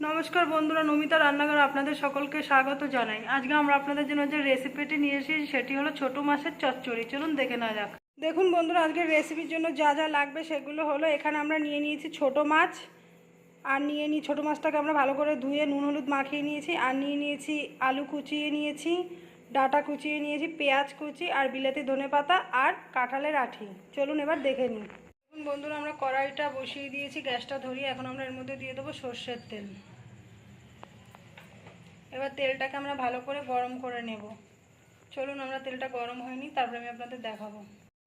নমস্কার বন্ধুরা, নমিতা রান্নাঘর আপনাদের সকলকে স্বাগত জানাই। আজকে আমরা আপনাদের জন্য যে রেসিপিটি নিয়ে এসেছি, সেটি হলো ছোট মাছের চচ্চড়ি। চলুন দেখে না যাক। দেখুন বন্ধুরা আজকের রেসিপির জন্য যা যা লাগবে সেগুলো হলো, এখানে আমরা নিয়ে নিয়েছি ছোট মাছ, আর নিয়ে নিই ছোটো মাছটাকে আমরা ভালো করে ধুয়ে নুন, হলুদ মাখিয়ে নিয়েছি, আর নিয়ে নিয়েছি আলু কুচিয়ে নিয়েছি, ডাটা কুচিয়ে নিয়েছি, পেঁয়াজ কুচি, আর বিলাতি ধনে পাতা আর কাঁঠালের আঠি। চলুন এবার দেখে নিই। বন্ধুরা, আমরা কড়াইটা বসিয়ে দিয়েছি, গ্যাসটা ধরিয়ে এখন আমরা এর মধ্যে দিয়ে দেবো সর্ষের তেল। এবার তেলটাকে আমরা ভালো করে গরম করে নেব। চলুন, আমরা তেলটা গরম হয়নি, তারপরে আমি আপনাদের দেখাবো।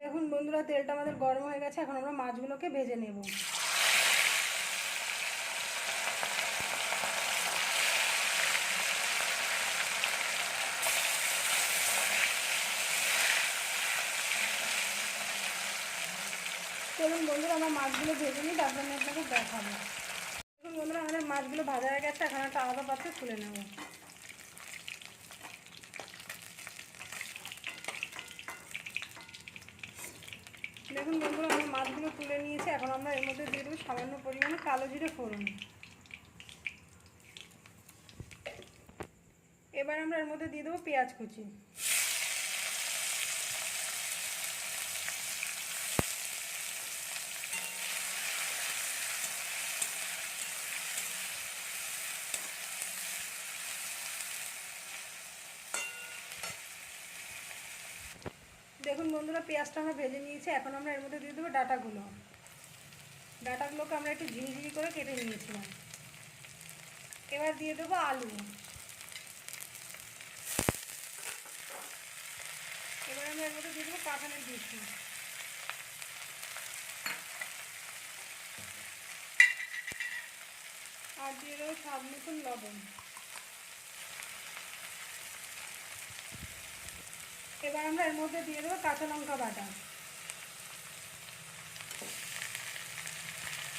দেখুন বন্ধুরা, তেলটা আমাদের গরম হয়ে গেছে, এখন আমরা মাছগুলোকে ভেজে নেব। চলুন বন্ধুরা, আমরা মাছগুলো ভেজে নিই, তারপর আমি আপনাকে দেখাবো। দেখুন বন্ধুরা, আমাদের মাছগুলো ভাজা হয়ে গেছে, এখন একটা আলাদা পাত্রে তুলে নেব। দেখুন বন্ধুরা, আমরা মাছগুলো তুলে নিয়েছি, এখন আমরা এর মধ্যে দিয়ে দেবো সামান্য পরিমাণে কালো জিরে ফোড়ন। এবার আমরা এর মধ্যে দিয়ে দেবো পেঁয়াজ কুচি। দেখুন বন্ধুরা, পেঁয়াজটা আমরা ভেজে নিয়েছি, এখন আমরা এর মধ্যে দিয়ে দেবো ডাটাগুলো। ডাটাগুলোকে আমরা একটু ঝিরিঝিরি করে কেটে নিয়েছিলাম। এবার দিয়ে দেবো আলু। এবার আমরা এর মধ্যে দিয়ে দেবো কাঁঠালের বিচি আর দিয়ে দেবো স্বাদ মতন লবণ। এবার আমরা এর মধ্যে দিয়ে দেবো কাঁচা লঙ্কা বাটা।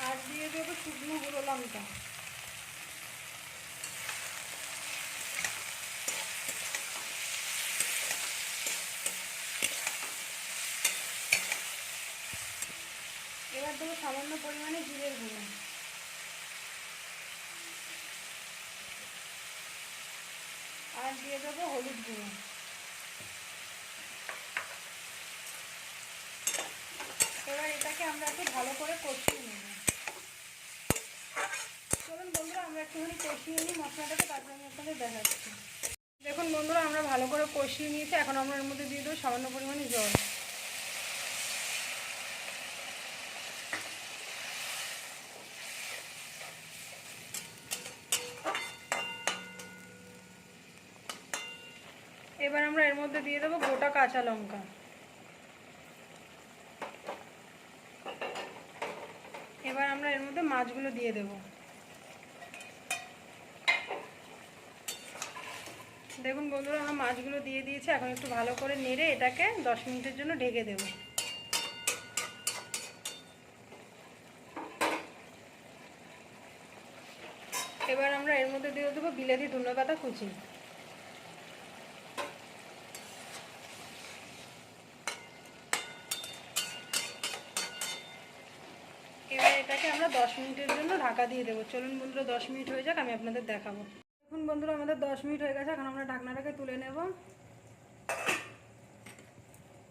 আর দিয়ে দেবো শুকনো গুঁড়ো লঙ্কা। এবার দেবো সামান্য পরিমাণে জিরের গুঁড়ো। আর দিয়ে দেবো হলুদ গুঁড়ো এবার এটাকে আমরা একটু ভালো করে কষিয়ে নেব। চলুন বন্ধুরা, আমরা একটুখানি কষিয়ে নিই, মশলাটাকে তারপরে আমি আপনাদের দেখাচ্ছি। দেখুন বন্ধুরা, আমরা ভালো করে কষিয়ে নিয়েছি। এখন আমরা এর মধ্যে দিয়ে দেবো সামান্য পরিমাণে জল। এবার আমরা এর মধ্যে দিয়ে দেবো গোটা কাঁচা লঙ্কা। এবার আমরা এর মধ্যে মাছগুলো দিয়ে দেব। দেখুন বন্ধুরা, আমরা মাছগুলো দিয়ে দিয়েছি। এখন একটু ভালো করে নেড়ে এটাকে দশ মিনিটের জন্য ঢেকে দেব। এবার আমরা এর মধ্যে দিয়ে দেবো বিলাতি ধনে পাতা কুচি এবার এটাকে আমরা দশ মিনিটের জন্য ঢাকা দিয়ে দেবো। চলুন বন্ধুরা, দশ মিনিট হয়ে যাক, আমি আপনাদের দেখাবো। দেখুন বন্ধুরা, আমাদের দশ মিনিট হয়ে গেছে, এখন আমরা ঢাকনাটাকে তুলে নেব।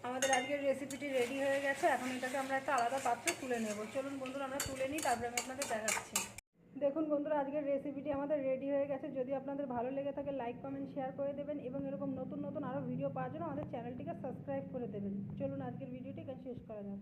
আমাদের আজকের রেসিপিটি রেডি হয়ে গেছে, এখন এটাকে আমরা একটা আলাদা পাত্রে তুলে নেব। চলুন বন্ধুরা, আমরা তুলে নিই, তারপরে আমি আপনাদের দেখাচ্ছি। দেখুন বন্ধুরা, আজকের রেসিপিটি আমাদের রেডি হয়ে গেছে। যদি আপনাদের ভালো লেগে থাকে লাইক কমেন্ট শেয়ার করে দেবেন এবং এরকম নতুন নতুন আরও ভিডিও পাওয়ার জন্য আমাদের চ্যানেলটিকে সাবস্ক্রাইব করে দেবেন। চলুন আজকের ভিডিওটি এখানে শেষ করা যাক।